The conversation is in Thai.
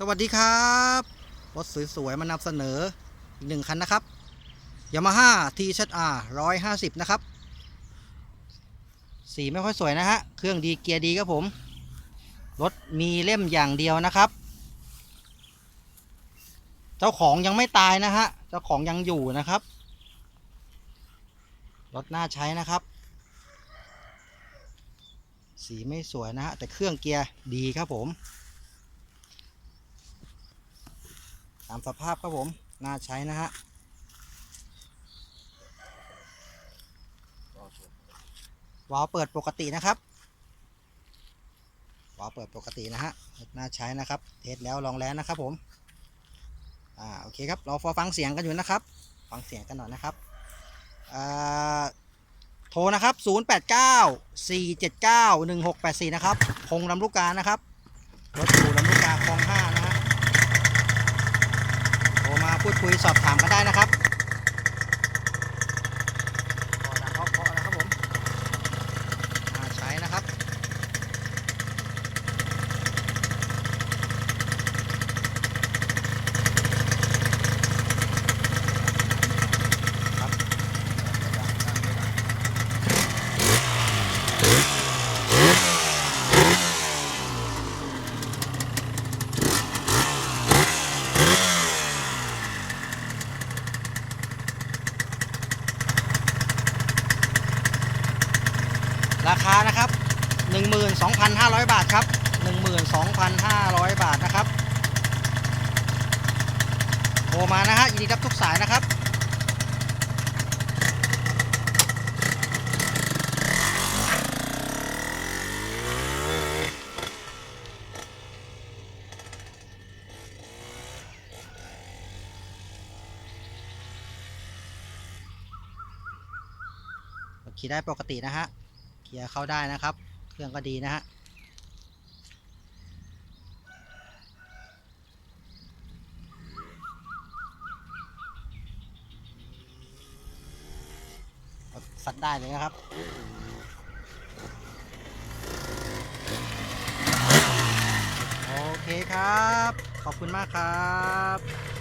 สวัสดีครับรถสวยๆมานำเสนออีกหนึ่งคันนะครับ Yamaha T Z R 150นะครับ สีไม่ค่อยสวยนะฮะ เครื่องดีเกียร์ดีครับผม รถมีเล่มอย่างเดียวนะครับ เจ้าของยังไม่ตายนะฮะ เจ้าของยังอยู่นะครับ รถน่าใช้นะครับ สีไม่สวยนะฮะ แต่เครื่องเกียร์ดีครับผม ตามสภาพครับผม น่าใช้นะฮะวาล์วเปิดปกตินะครับวาล์วเปิดปกตินะฮะน่าใช้นะครับ เทสแล้วลองแล้วนะครับผม อ่า โอเคครับ เราฟังเสียงกันอยู่นะครับ ฟังเสียงกันหน่อยนะครับ อ่า โทรนะครับ 089 479 1684 นะครับพงลำลูกกานะครับ รถอยู่ลำลูกกาคลอง5 นะฮะ โทรมา พูดคุยสอบถามกันได้นะครับก็ดังเพราะๆนะครับผมน่าใช้นะครับ ครับราคานะครับ 12,500 บาทครับ 12,500 บาทนะครับโทรมานะฮะยินดีรับทุกสายนะครับขี่ได้ปกตินะฮะ เกียร์เข้าได้นะครับ เครื่องก็ดีนะฮะสัดได้เลยนะครับโอเคครับ ขอบคุณมากครับ